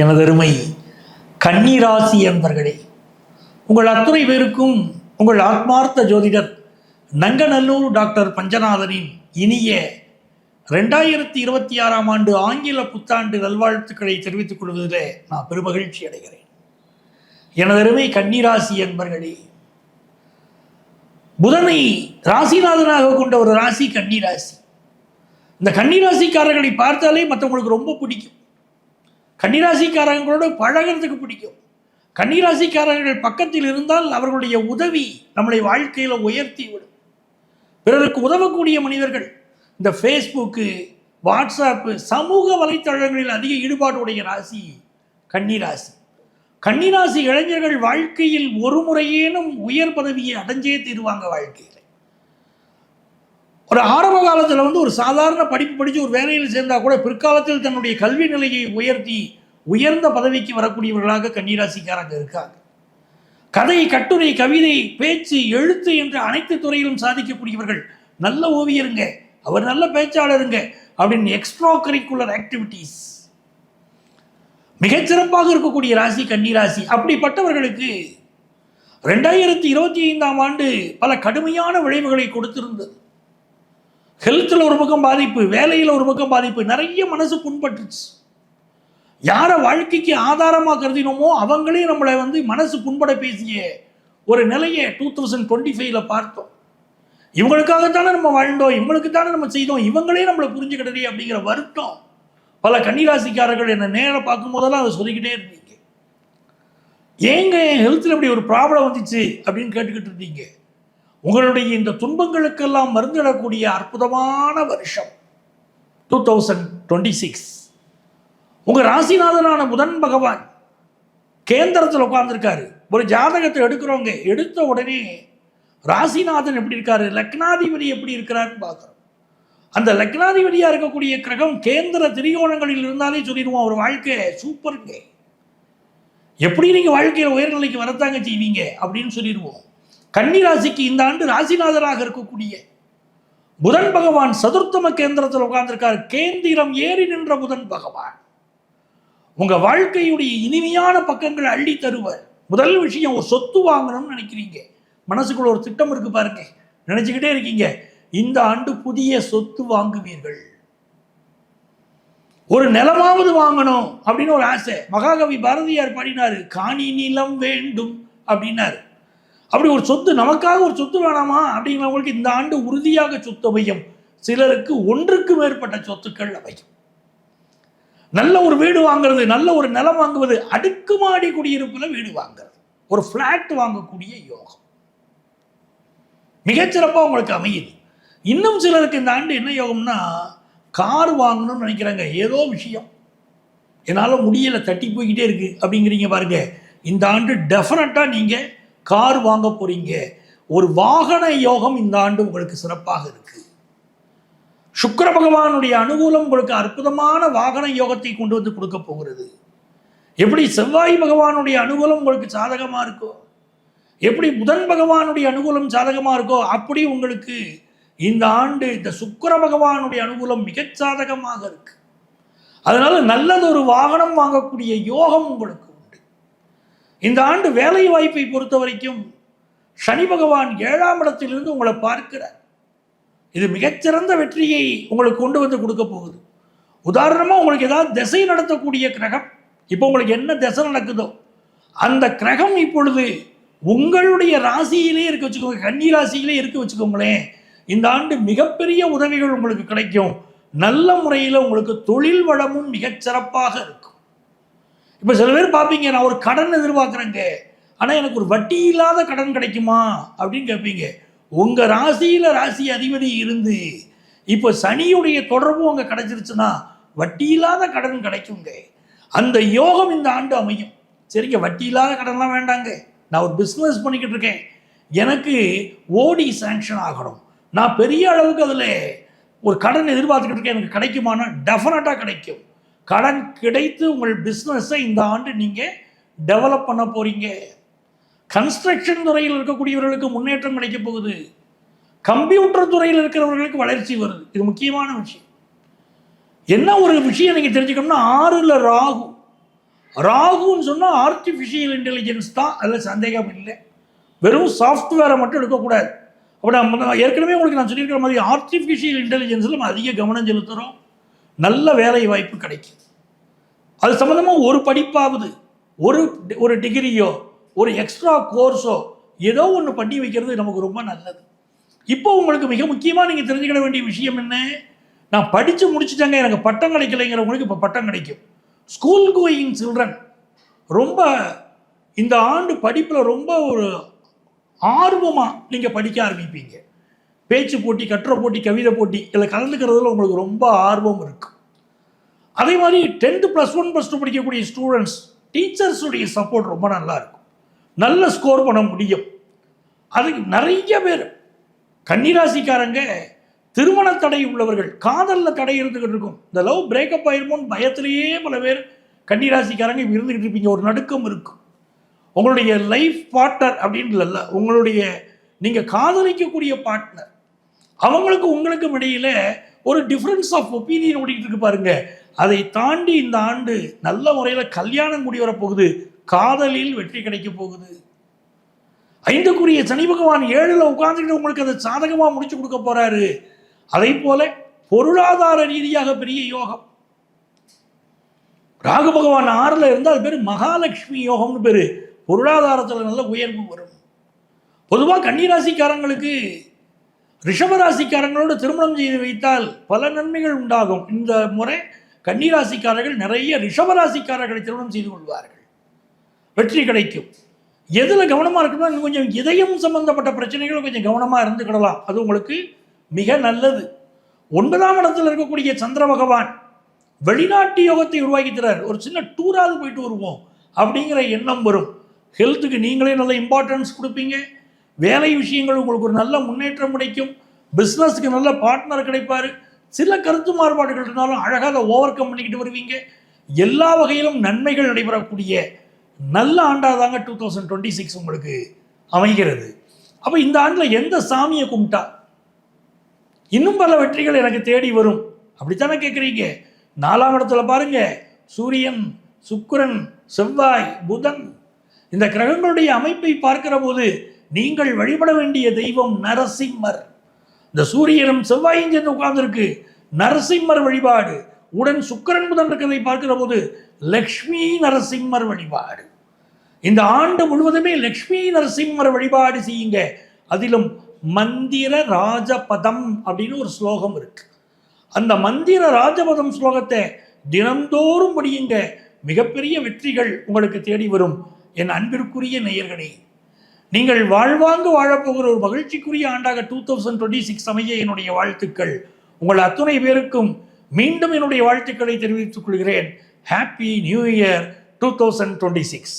எனதருமை கன்னிராசி என்பர்களே உங்கள் அத்துறை பேருக்கும் உங்கள் ஆத்மார்த்த ஜோதிடர் நங்கநல்லூர் டாக்டர் பஞ்சநாதனின் இனிய ரெண்டாயிரத்தி இருபத்தி ஆறாம் ஆண்டு ஆங்கில புத்தாண்டு நல்வாழ்த்துக்களை தெரிவித்துக் கொள்வதில் நான் பெருமகிழ்ச்சி அடைகிறேன். எனதருமை கன்னிராசி என்பர்களே புதனை ராசிநாதனாக கொண்ட ஒரு ராசி கன்னிராசி. இந்த கன்னிராசிக்காரர்களை பார்த்தாலே மற்றவங்களுக்கு ரொம்ப பிடிக்கும். கன்னிராசிக்காரங்களோட பழகிறதுக்கு பிடிக்கும். கன்னிராசிக்காரர்கள் பக்கத்தில் இருந்தால் அவர்களுடைய உதவி நம்மளை வாழ்க்கையில் உயர்த்தி விடும். பிறருக்கு உதவக்கூடிய மனிதர்கள் இந்த ஃபேஸ்புக்கு வாட்ஸ்அப்பு சமூக வலைத்தளங்களில் அதிக ஈடுபாடுடைய ராசி கன்னிராசி. கன்னிராசி இளைஞர்கள் வாழ்க்கையில் ஒரு முறையேனும் உயர் பதவியை அடைஞ்சே தீருவாங்க வாழ்க்கையில். ஒரு ஆரம்ப காலத்தில் வந்து ஒரு சாதாரண படிப்பு படித்து ஒரு வேலையில் சேர்ந்தா கூட பிற்காலத்தில் தன்னுடைய கல்வி நிலையை உயர்த்தி உயர்ந்த பதவிக்கு வரக்கூடியவர்களாக கன்னிராசிக்காரங்க இருக்காங்க. கதை கட்டுரை கவிதை பேச்சு எழுத்து என்ற அனைத்து துறையிலும் சாதிக்கக்கூடியவர்கள் நல்ல ஓவியருங்க. அவர் நல்ல பேச்சாளருங்க. அப்படின்னு எக்ஸ்ட்ரா கரிக்குலர் ஆக்டிவிட்டீஸ் மிகச்சிறப்பாக இருக்கக்கூடிய ராசி கன்னிராசி. அப்படிப்பட்டவர்களுக்கு ரெண்டாயிரத்தி இருபத்தி ஐந்தாம் ஆண்டு பல கடுமையான விளைவுகளை கொடுத்திருந்தது. ஹெல்த்தில் ஒரு பக்கம் பாதிப்பு வேலையில் ஒரு பக்கம் பாதிப்பு நிறைய மனசு புண்பட்டுச்சு யாரை வாழ்க்கைக்கு ஆதாரமாக கருதினோமோ அவங்களே நம்மளை வந்து மனசு புண்பட பேசிய ஒரு நிலையை டூ தௌசண்ட் டுவெண்ட்டி ஃபைவ்ல பார்த்தோம். இவங்களுக்காகத்தானே நம்ம வாழ்ந்தோம் இவங்களுக்கு தானே நம்ம செய்தோம் இவங்களே நம்மளை புரிஞ்சுக்கிட்டதே அப்படிங்கிற வருத்தம். பல கன்னிராசிக்காரர்கள் என்னை நேரம் பார்க்கும்போதெல்லாம் அதை சொல்லிக்கிட்டே இருந்தீங்க. ஏங்க என் ஹெல்த்தில் இப்படி ஒரு ப்ராப்ளம் வந்துச்சு அப்படின்னு கேட்டுக்கிட்டு இருந்தீங்க? உங்களுடைய இந்த துன்பங்களுக்கெல்லாம் மருந்திடக்கூடிய அற்புதமான வருஷம். டூ தௌசண்ட் டுவெண்ட்டி சிக்ஸ் உங்கள் ராசிநாதனான புதன் பகவான் கேந்திரத்தில் உட்காந்துருக்காரு ஒரு ஜாதகத்தை எடுக்கிறவங்க எடுத்த உடனே ராசிநாதன் எப்படி இருக்காரு? லக்னாதிபதி எப்படி இருக்கிறாருன்னு பார்க்குறோம். அந்த லக்னாதிபதியாக இருக்கக்கூடிய கிரகம் கேந்திர திரிகோணங்களில் இருந்தாலே சொல்லிடுவோம். அவர் வாழ்க்கை சூப்பருங்க எப்படி நீங்கள் வாழ்க்கையில் உயர்நிலைக்கு வரத்தாங்க செய்வீங்க? அப்படின்னு சொல்லிடுவோம். கன்னிராசிக்கு இந்த ஆண்டு ராசிநாதராக இருக்கக்கூடிய புதன் பகவான் சதுர்த்தம கேந்திரத்தில் உட்கார்ந்திருக்கார். கேந்திரம் ஏறி நின்ற புதன் பகவான். உங்க வாழ்க்கையுடைய இனிமையான பக்கங்களை அள்ளி தருவர். முதல் விஷயம் ஒரு சொத்து வாங்கணும்னு நினைக்கிறீங்க. மனசுக்குள்ள ஒரு திட்டம் இருக்கு பாருங்க. நினைச்சுக்கிட்டே இருக்கீங்க. இந்த ஆண்டு புதிய சொத்து வாங்குவீர்கள். ஒரு நிலமாவது வாங்கணும் அப்படின்னு ஒரு ஆசை. மகாகவி பாரதியார் பாடினாரு காணி நிலம் வேண்டும் அப்படின்னாரு. அப்படி ஒரு சொத்து நமக்காக ஒரு சொத்து வேணாமா? அப்படிங்கிறவங்களுக்கு இந்த ஆண்டு உறுதியாக சொத்து அமையும் சிலருக்கு ஒன்றுக்கு மேற்பட்ட சொத்துக்கள் அமையும் நல்ல ஒரு வீடு வாங்குறது நல்ல ஒரு நிலம் வாங்குவது அடுக்குமாடி குடியிருப்பில் வீடு வாங்குறது. ஒரு ஃப்ளாட் வாங்கக்கூடிய யோகம். மிகச்சிறப்பாக உங்களுக்கு அமையுது. இன்னும் சிலருக்கு இந்த ஆண்டு என்ன யோகம்னா கார் வாங்கணும்னு நினைக்கிறாங்க. ஏதோ விஷயம். என்னால் முடியலை தட்டி போய்கிட்டே இருக்கு. அப்படிங்கிறீங்க பாருங்க. இந்த ஆண்டு டெஃபினட்டாக நீங்கள் கார் வாங்க போறீங்க. ஒரு வாகன யோகம் இந்த ஆண்டு உங்களுக்கு சிறப்பாக இருக்கு. சுக்கர பகவானுடைய அனுகூலம் உங்களுக்கு அற்புதமான வாகன யோகத்தை கொண்டு வந்து கொடுக்க போகிறது. எப்படி செவ்வாய் பகவானுடைய அனுகூலம் உங்களுக்கு சாதகமாக இருக்கோ எப்படி புதன் பகவானுடைய அனுகூலம் சாதகமாக இருக்கோ அப்படி உங்களுக்கு இந்த ஆண்டு இந்த சுக்கர பகவானுடைய அனுகூலம் மிகச் சாதகமாக இருக்கு. அதனால ஒரு வாகனம் வாங்கக்கூடிய யோகம் உங்களுக்கு இந்த ஆண்டு வேலை வாய்ப்பை பொறுத்த வரைக்கும் சனி பகவான் ஏழாம் இடத்திலிருந்து உங்களை பார்க்கிறார். இது மிகச்சிறந்த வெற்றியை உங்களுக்கு கொண்டு வந்து கொடுக்க போகுது. உதாரணமாக உங்களுக்கு ஏதாவது திசை நடத்தக்கூடிய கிரகம் இப்போ உங்களுக்கு என்ன திசை நடக்குதோ அந்த கிரகம் இப்பொழுது உங்களுடைய ராசியிலே இருக்க வச்சுக்கோங்க கன்னி ராசியிலே இருக்க வச்சுக்கோங்களேன். இந்த ஆண்டு மிகப்பெரிய உதவிகள் உங்களுக்கு கிடைக்கும். நல்ல முறையில் உங்களுக்கு தொழில் வளமும் மிகச்சிறப்பாக இருக்கும். இப்போ சில பேர் பார்ப்பீங்க நான் ஒரு கடன் எதிர்பார்க்குறேங்க. ஆனால் எனக்கு ஒரு வட்டி இல்லாத கடன் கிடைக்குமா? அப்படின்னு கேட்பீங்க. உங்கள் ராசியில் ராசி அதிபதி இருந்து இப்போ சனியுடைய தொடர்பு அங்கே கிடைச்சிருச்சுன்னா வட்டி இல்லாத கடன் கிடைக்குங்க. அந்த யோகம் இந்த ஆண்டு அமையும். சரிங்க வட்டி இல்லாத கடன்லாம் வேண்டாங்க. நான் ஒரு பிஸ்னஸ் பண்ணிக்கிட்டு இருக்கேன். எனக்கு ஓடி சேங்ஷன் ஆகணும். நான் பெரிய அளவுக்கு அதில் ஒரு கடன் எதிர்பார்த்துக்கிட்டு இருக்கேன். எனக்கு கிடைக்குமானா டெஃபினட்டாக கிடைக்கும். கடன் கிடைத்து உங்கள் பிஸ்னஸை இந்த ஆண்டு நீங்கள் டெவலப் பண்ண போகிறீங்க கன்ஸ்ட்ரக்ஷன் துறையில் இருக்கக்கூடியவர்களுக்கு முன்னேற்றம் கிடைக்க போகுது. கம்ப்யூட்டர் துறையில் இருக்கிறவர்களுக்கு வளர்ச்சி வருது. இது முக்கியமான விஷயம். என்ன ஒரு விஷயம் நீங்கள் தெரிஞ்சுக்கணும்னா ஆறில் ராகு. ராகுன்னு சொன்னால் ஆர்டிஃபிஷியல் இன்டெலிஜென்ஸ் தான். அதில் சந்தேகம் இல்லை. வெறும் சாஃப்ட்வேரை மட்டும் எடுக்கக்கூடாது. அப்படி நம்ம ஏற்கனவே உங்களுக்கு நான் சொல்லியிருக்கிற மாதிரி ஆர்டிஃபிஷியல் இன்டெலிஜென்ஸில் நம்ம அதிக கவனம் செலுத்துகிறோம் நல்ல வேலை வாய்ப்பு கிடைக்கும். அது சம்மந்தமாக ஒரு படிப்பாவது ஒரு ஒரு டிகிரியோ ஒரு எக்ஸ்ட்ரா கோர்ஸோ ஏதோ ஒன்று பண்ணி வைக்கிறது நமக்கு ரொம்ப நல்லது. இப்போ உங்களுக்கு மிக முக்கியமாக நீங்கள் தெரிஞ்சுக்கிட வேண்டிய விஷயம் என்ன? நான் படித்து முடிச்சுட்டாங்க எனக்கு பட்டம் கிடைக்கலைங்கிறவங்களுக்கு இப்போ பட்டம் கிடைக்கும். ஸ்கூல் கோயிங் சில்ட்ரன் ரொம்ப இந்த ஆண்டு படிப்பில் ரொம்ப ஒரு ஆர்வமாக நீங்கள் படிக்க ஆரம்பிப்பீங்க. பேச்சு போட்டி கட்டுரை போட்டி கவிதை போட்டி இதில் கலந்துக்கிறதுல உங்களுக்கு ரொம்ப ஆர்வம் இருக்குது அதே மாதிரி tenth plus one plus two படிக்கக்கூடிய ஸ்டூடெண்ட்ஸ் டீச்சர்ஸுடைய சப்போர்ட் ரொம்ப நல்லா இருக்கும். நல்ல ஸ்கோர் பண்ண முடியும். அதுக்கு நிறைய பேர் கன்னிராசிக்காரங்க திருமண தடை உள்ளவர்கள் காதலில் தடை இருந்துக்கிட்டு இருக்கும். இந்த லவ் பிரேக்கப் ஆயிருமோன்னு பயத்திலேயே பல பேர் கன்னிராசிக்காரங்க இப்போ இருந்துக்கிட்டு இருப்பீங்க. ஒரு நடுக்கம் இருக்கும் உங்களுடைய லைஃப் பார்ட்னர் அப்படின்னு இல்லை உங்களுடைய நீங்கள் காதலிக்கக்கூடிய பார்ட்னர் அவங்களுக்கு உங்களுக்கும் இடையில ஒரு டிஃப்ரென்ஸ் ஆஃப் ஒப்பீனியன் ஓடிக்கிட்டு இருக்கு பாருங்க. அதை தாண்டி இந்த ஆண்டு நல்ல முறையில் கல்யாணம் முடி வரப்போகுது. காதலில் வெற்றி கிடைக்க போகுது. ஐந்துக்குரிய சனி பகவான் ஏழில் உட்கார்ந்துக்கிட்டு உங்களுக்கு அதை சாதகமாக முடிச்சு கொடுக்க போறாரு. அதே போல பொருளாதார ரீதியாக பெரிய யோகம். ராகு பகவான் ஆறில் இருந்தால் அது பேர் மகாலட்சுமி யோகம்னு பேர். பொருளாதாரத்தில் நல்ல உயர்வு வரும். பொதுவாக கன்னிராசிக்காரங்களுக்கு ரிஷபராசிக்காரங்களோடு திருமணம் செய்து வைத்தால் பல நன்மைகள் உண்டாகும். இந்த முறை கன்னிராசிக்காரர்கள் நிறைய ரிஷபராசிக்காரர்களை திருமணம் செய்து கொள்வார்கள். வெற்றி கிடைக்கும். எதில் கவனமாக இருக்கணும்னா கொஞ்சம் இதயம் சம்பந்தப்பட்ட பிரச்சனைகள் கொஞ்சம் கவனமாக இருந்துக்கிடலாம் அது உங்களுக்கு மிக நல்லது. ஒன்பதாம் இடத்தில் இருக்கக்கூடிய சந்திர பகவான் வெளிநாட்டு யோகத்தை உருவாக்கி தரார் ஒரு சின்ன டூராவது போயிட்டு வருவோம் அப்படிங்கிற எண்ணம் வரும். ஹெல்த்துக்கு நீங்களே நல்ல இம்பார்ட்டன்ஸ் கொடுப்பீங்க. வேலை விஷயங்கள் உங்களுக்கு ஒரு நல்ல முன்னேற்றம் கிடைக்கும். பிஸ்னஸ்க்கு நல்ல பார்ட்னர் கிடைப்பார். சில கருத்து மாறுபாடுகள் இருந்தாலும் அழகாக அதை ஓவர் கம் பண்ணிக்கிட்டு வருவீங்க. எல்லா வகையிலும் நன்மைகள் நடைபெறக்கூடிய நல்ல ஆண்டாக தாங்க டூ தௌசண்ட் டுவெண்ட்டி சிக்ஸ் உங்களுக்கு அமைகிறது. அப்போ இந்த ஆண்டில் எந்த சாமியை கும்பிட்டா? இன்னும் பல வெற்றிகள் எனக்கு தேடி வரும். அப்படித்தானே கேட்குறீங்க நாலாம் இடத்துல பாருங்க. சூரியன் சுக்கிரன் செவ்வாய் புதன். இந்த கிரகங்களுடைய அமைப்பை பார்க்கிற போது நீங்கள் வழிபட வேண்டிய தெய்வம் நரசிம்மர். இந்த சூரியனும் செவ்வாயும் சேர்ந்து உட்கார்ந்துருக்கு. நரசிம்மர் வழிபாடு. உடன் சுக்கரன் புதன் இருக்கிறதை பார்க்கிற போது லக்ஷ்மி நரசிம்மர் வழிபாடு. இந்த ஆண்டு முழுவதுமே லக்ஷ்மி நரசிம்மர் வழிபாடு செய்யுங்க. அதிலும் மந்திர ராஜபதம் அப்படின்னு ஒரு ஸ்லோகம் இருக்கு. அந்த மந்திர ராஜபதம் ஸ்லோகத்தை தினந்தோறும் படியுங்க. மிகப்பெரிய வெற்றிகள் உங்களுக்கு தேடி வரும். என் அன்பிற்குரிய நேயர்களே நீங்கள் வாழ்வாங்கு வாழப்போகிற ஒரு மகிழ்ச்சிக்குரிய ஆண்டாக டூ தௌசண்ட் டுவெண்ட்டி சிக்ஸ் அமைய என்னுடைய வாழ்த்துக்கள். உங்கள் அத்துணை பேருக்கும் மீண்டும் என்னுடைய வாழ்த்துக்களை தெரிவித்துக் கொள்கிறேன். Happy new year two thousand twenty six